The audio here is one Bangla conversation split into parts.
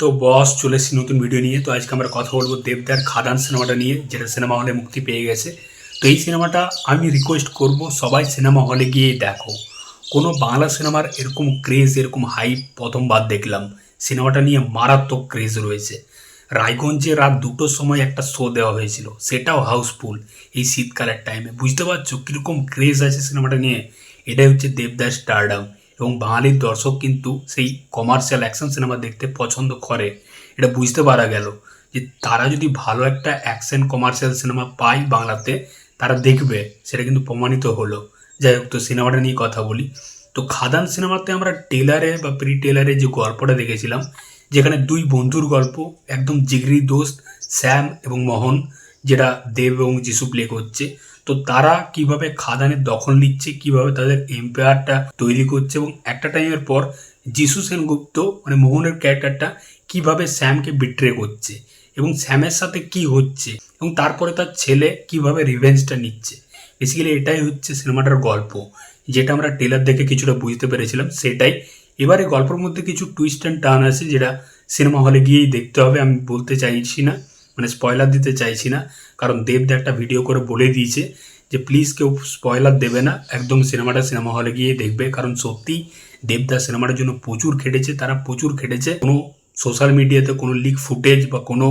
তো বস চলে এসেছি নতুন ভিডিও নিয়ে। তো আজকে আমরা কথা বলব দেবদার খাদান সিনেমাটা নিয়ে, যেটা সিনেমা হলে মুক্তি পেয়ে গেছে। তো এই সিনেমাটা আমি রিকোয়েস্ট করব সবাই সিনেমা হলে গিয়ে দেখো। কোনো বাংলা সিনেমার এরকম ক্রেজ এরকম হাইপ প্রথমবার দেখলাম। সিনেমাটা নিয়ে মারাত্মক ক্রেজ রয়েছে। রায়গঞ্জে রাত দুটোর সময় একটা শো দেওয়া হয়েছিল। সেটাও হাউসফুল এই শীতকালের টাইমে বুঝতে পারছ কীরকম ক্রেজ আছে সিনেমাটা নিয়ে? এটাই হচ্ছে দেবদাস স্টারডাম এবং বাঙালির দর্শক কিন্তু সেই কমার্শিয়াল অ্যাকশন সিনেমা দেখতে পছন্দ করে। এটা বুঝতে পারা গেল যে তারা যদি ভালো একটা অ্যাকশন কমার্শিয়াল সিনেমা পায় বাংলাতে, তারা দেখবে, সেটা কিন্তু প্রমাণিত হলো। যাই হোক, তো সিনেমাটা নিয়ে কথা বলি। তো খাদান সিনেমাতে আমরা টেলারে বা প্রি টেলারে যে গল্পটা দেখেছিলাম, যেখানে দুই বন্ধুর গল্প, একদম জিগরি দোস্ত শ্যাম এবং মোহন, যেটা দেব এবং যিশু প্লে করছে তো তারা কীভাবে খাদানের দখল নিচ্ছে, কীভাবে তাদের এম্পায়ারটা তৈরি করছে এবং একটা টাইমের পর যিশু সেনগুপ্ত মানে মোহনের ক্যারেক্টারটা কীভাবে শ্যামকে বিট্রে করছে এবং শ্যামের সাথে কি হচ্ছে এবং তারপরে তার ছেলে কীভাবে রিভেঞ্জটা নিচ্ছে। বেসিক্যালি এটাই হচ্ছে সিনেমাটার গল্প। যেটা আমরা টেলার দেখে কিছুটা বুঝতে পেরেছিলাম, সেটাই। এবারে গল্পের মধ্যে কিছু টুইস্ট অ্যান্ড টার্ন আছে যেটা সিনেমা হলে গিয়েই দেখতে হবে, আমি বলতে চাইছি না। মানে স্পয়লার দিতে চাইছি না, কারণ দেবদা একটা ভিডিও করে বলে দিয়েছে যে প্লিজ কেউ স্পয়লার দেবে না, একদম সিনেমাটা সিনেমা হলে গিয়ে দেখবে। কারণ সত্যি দেবদা সিনেমাটার জন্য প্রচুর খেটেছে, তারা প্রচুর খেটেছে। কোনো সোশ্যাল মিডিয়াতে কোনো লিক ফুটেজ বা কোনো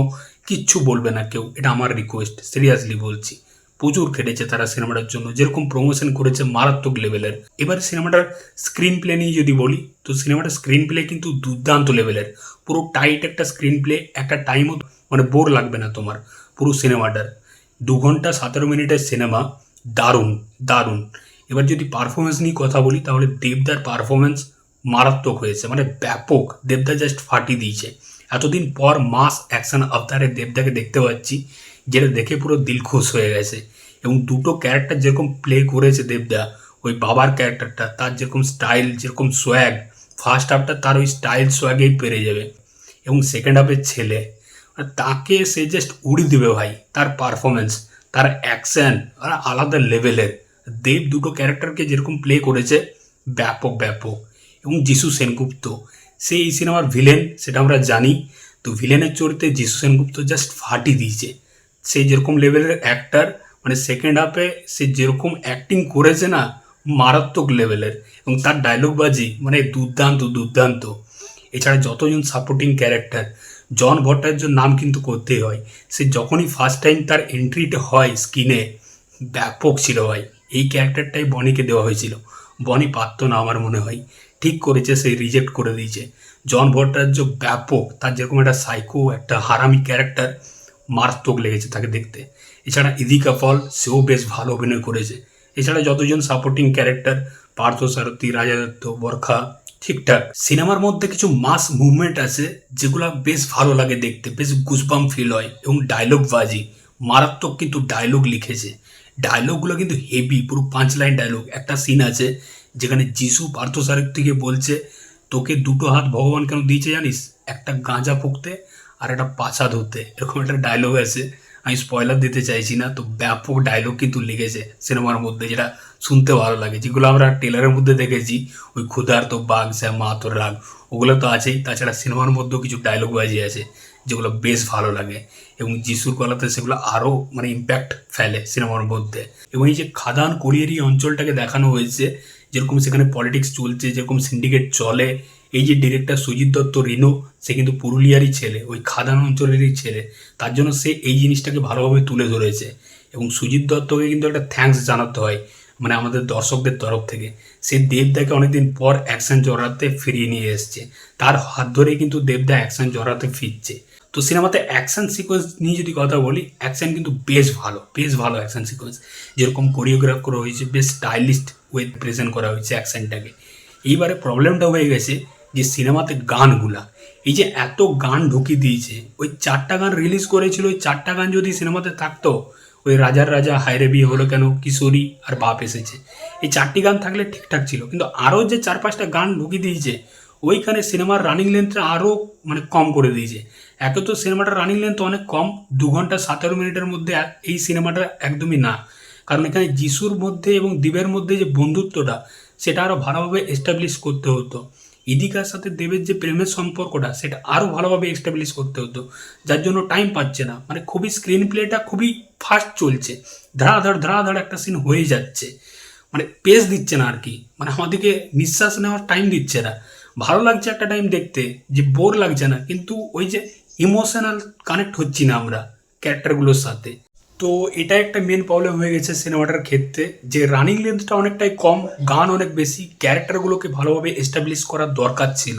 কিচ্ছু বলবে না কেউ, এটা আমার রিকোয়েস্ট সিরিয়াসলি বলছি। প্রচুর খেটেছে তারা সিনেমাটার জন্য, যেরকম প্রমোশন করেছে মারাত্মক লেভেলের এবার সিনেমাটার স্ক্রিন প্লে নিয়ে যদি বলি, তো সিনেমাটার স্ক্রিন প্লে কিন্তু দুর্দান্ত লেভেলের পুরো টাইট একটা স্ক্রিন প্লে একটা টাইমও মানে বোর লাগবে না তোমার, পুরো সিনেমাটার দু ঘণ্টা সতেরো মিনিটের সিনেমা দারুণ দারুণ। এবার যদি পারফরমেন্স নিয়ে কথা বলি, তাহলে দেবদার পারফরমেন্স মারাত্মক হয়েছে মানে ব্যাপক। দেবদা জাস্ট ফাটি দিয়েছে। এতদিন পর মাস অ্যাকশন আবতারে দেবদাকে দেখতে পাচ্ছি, যেটা দেখে পুরো দিল খুশ হয়ে গেছে। এবং দুটো ক্যারেক্টার যেরকম প্লে করেছে দেবদা, ওই বাবার ক্যারেক্টারটা তার যেরকম স্টাইল যেরকম সোয়াগ ফার্স্ট হাফটা তার ওই স্টাইল সোয়াগেই পেরে যাবে। এবং সেকেন্ড হাফের ছেলে আর তাকে সে জাস্ট উড়ি দেবে ভাই, তার পারফরমেন্স তার অ্যাকশন আর আলাদা লেভেলের দেব দুটো ক্যারেক্টারকে যেরকম প্লে করেছে, ব্যাপক ব্যাপক। এবং যিশু সেনগুপ্ত, সে এই সিনেমার ভিলেন সেটা আমরা জানি। তো ভিলেনের চরিত্রে যিশু সেনগুপ্ত জাস্ট ফাটি দিয়েছে। সে যেরকম লেভেলের অ্যাক্টার মানে সেকেন্ড হাফে সে যেরকম অ্যাক্টিং করেছে না, মারাত্মক লেভেলের এবং তার ডায়লগবাজি মানে দুর্দান্ত দুর্দান্ত। এছাড়া যতজন সাপোর্টিং ক্যারেক্টার জন ভট্টাচার্যর নাম কিন্তু করতেই হয়। সে যখনই ফার্স্ট টাইম তার এন্ট্রিটা হয় স্ক্রিনে ব্যাপক ছিল ভাই। এই ক্যারেক্টারটাই বনিকে দেওয়া হয়েছিল। বনি পারতো না আমার মনে হয়। ঠিক করেছে, সে রিজেক্ট করে দিয়েছে। জন ভট্টাচার্য ব্যাপক, তার যেরকম একটা সাইকো একটা হারামি ক্যারেক্টার মারাত্মক লেগেছে তাকে দেখতে। এছাড়া ইদিকা ফল সেও বেশ ভালো অভিনয় করেছে। এছাড়া যতজন সাপোর্টিং ক্যারেক্টার পার্থ সারথী, রাজা দত্ত, বরখা ঠিকঠাক। সিনেমার মধ্যে কিছু মাস মুভমেন্ট আছে, যেগুলো বেশ ভালো লাগে দেখতে, বেশ গুসবাম ফিল হয় এবং ডায়লগ বাজি। মারাত্মক কিন্তু ডায়লগ লিখেছে। ডায়লগগুলো কিন্তু হেভি পুরো পাঁচ লাইন ডায়লগ একটা সিন আছে, যেখানে যিশু পার্থ সারথীকে বলছে, তোকে দুটো হাত ভগবান কেন দিয়েছে জানিস? একটা গাঁজা ফুকতে আর একটা পাছা ধরতে। এরকম একটা ডায়লগ আছে। আমি স্পয়লার দিতে চাইছি না, তো ব্যাপক ডায়লগ কিন্তু লেগেছে সিনেমার মধ্যে যেটা শুনতে ভালো লাগে, যেগুলো আমরা টেলারের মধ্যে দেখেছি। ওই ক্ষুধার্ত বাঘ স্যাম মাহাতোর রাগ, ওগুলো তো আছেই। তাছাড়া সিনেমার মধ্যেও কিছু ডায়লগ বাজি আছে, যেগুলো বেশ ভালো লাগে এবং যিশুর কলাতে সেগুলো আরও মানে ইম্প্যাক্ট ফেলে সিনেমার মধ্যে। এবং এই যে খাদান কোরিয়ারি অঞ্চলটাকে দেখানো হয়েছে, যেরকম সেখানে পলিটিক্স চলছে, যেরকম সিন্ডিকেট চলে এই যে ডিরেক্টর সুজিত দত্ত রিনো সে কিন্তু পুরুলিয়ারই ছেলে, ওই খাদান অঞ্চলেরই ছেলে, তার জন্য সে এই জিনিসটাকে ভালোভাবে তুলে ধরেছে। এবং সুজিত দত্তকে কিন্তু একটা থ্যাঙ্কস জানাতে হয় মানে আমাদের দর্শকদের তরফ থেকে। সে দেবদাকে অনেকদিন পর অ্যাকশন জড়াতে ফিরিয়ে নিয়ে এসছে। তার হাত ধরেই কিন্তু দেবদা অ্যাকশন জড়াতে ফিরছে। তো সিনেমাতে অ্যাকশন সিকোয়েন্স নিয়ে যদি কথা বলি অ্যাকশন কিন্তু বেশ ভালো বেশ ভালো অ্যাকশন সিকোয়েন্স যেরকম কোরিওগ্রাফ করা হয়েছে, বেশ স্টাইলিস্ট ওয়েথ প্রেজেন্ট করা হয়েছে অ্যাকশনটাকে এইবারে প্রবলেমটা হয়ে গেছে যে সিনেমাতে গানগুলা, এই যে এত গান ঢুকিয়ে দিয়েছে, ওই চারটা গান রিলিজ করেছিল, ওই চারটা গান যদি সিনেমাতে থাকতো, ওই রাজার রাজা, হায়রে বিয়ে হলো কেন, কিশোরী আর বাপ এসেছে। এই চারটি গান থাকলে ঠিকঠাক ছিল, কিন্তু আরও যে চার পাঁচটা গান ঢুকিয়ে দিয়েছে, ওইখানে সিনেমার রানিং লেন্থটা আরও মানে কম করে দিয়েছে। একে তো সিনেমাটার রানিং লেন্থ অনেক কম, দু ঘণ্টা সতেরো মিনিটের মধ্যে এই সিনেমাটা একদমই না। কারণ এখানে যিশুর মধ্যে এবং দ্বীপের মধ্যে যে বন্ধুত্বটা, সেটা আরও ভালোভাবে এস্টাবলিশ করতে হতো। ইদিকার সাথে দেবের যে প্রেমের সম্পর্কটা, সেটা আরও ভালোভাবে এস্টাবলিশ করতে হতো। যার জন্য টাইম পাচ্ছে না। মানে খুবই স্ক্রিন প্লেটা খুবই ফাস্ট চলছে। ধড়াধড় ধড়াধড় একটা সিন হয়ে যাচ্ছে। মানে পেস দিচ্ছে না আর কি। মানে আমাদেরকে নিঃশ্বাস নেওয়ার টাইম দিচ্ছে না। ভালো লাগছে একটা টাইম দেখতে, যে বোর লাগছে না। কিন্তু ওই যে ইমোশনাল কানেক্ট হচ্ছি না আমরা ক্যারেক্টারগুলোর সাথে। তো এটা একটা মেন প্রবলেম হয়ে গেছে সিনেমাটার ক্ষেত্রে, যে রানিং লেন্থটা অনেকটাই কম, গান অনেক বেশি ক্যারেক্টারগুলোকে ভালোভাবে এস্টাবলিশ করার দরকার ছিল,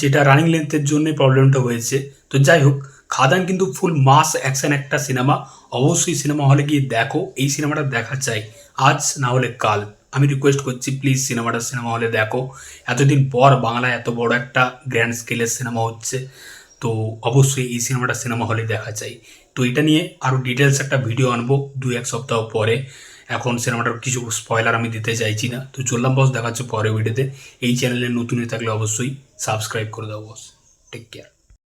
যেটা রানিং লেন্থের জন্যই প্রবলেমটা হয়েছে। তো যাই হোক, খাদান কিন্তু ফুল মাস অ্যাকশন একটা সিনেমা অবশ্যই সিনেমা হলে গিয়ে দেখো, এই সিনেমাটা দেখা চাই, আজ না হলে কাল। আমি রিকোয়েস্ট করছি প্লিজ সিনেমাটা সিনেমা হলে দেখো। এতদিন পর বাংলায় এত বড় একটা গ্র্যান্ড স্কেলের সিনেমা হচ্ছে, তো অবশ্যই এই সিনেমাটা সিনেমা হলে দেখা চাই। তো এটা নিয়ে আরও ডিটেলস একটা ভিডিও আনব দু এক সপ্তাহ পরে। এখন সিনেমাটার কিছু স্পয়লার আমি দিতে চাইছি না। তো চললাম বস দেখাচ্ছে পরে ভিডিওতে এই চ্যানেলে নতুন হয়ে থাকলে অবশ্যই সাবস্ক্রাইব করে দাও বস টেক কেয়ার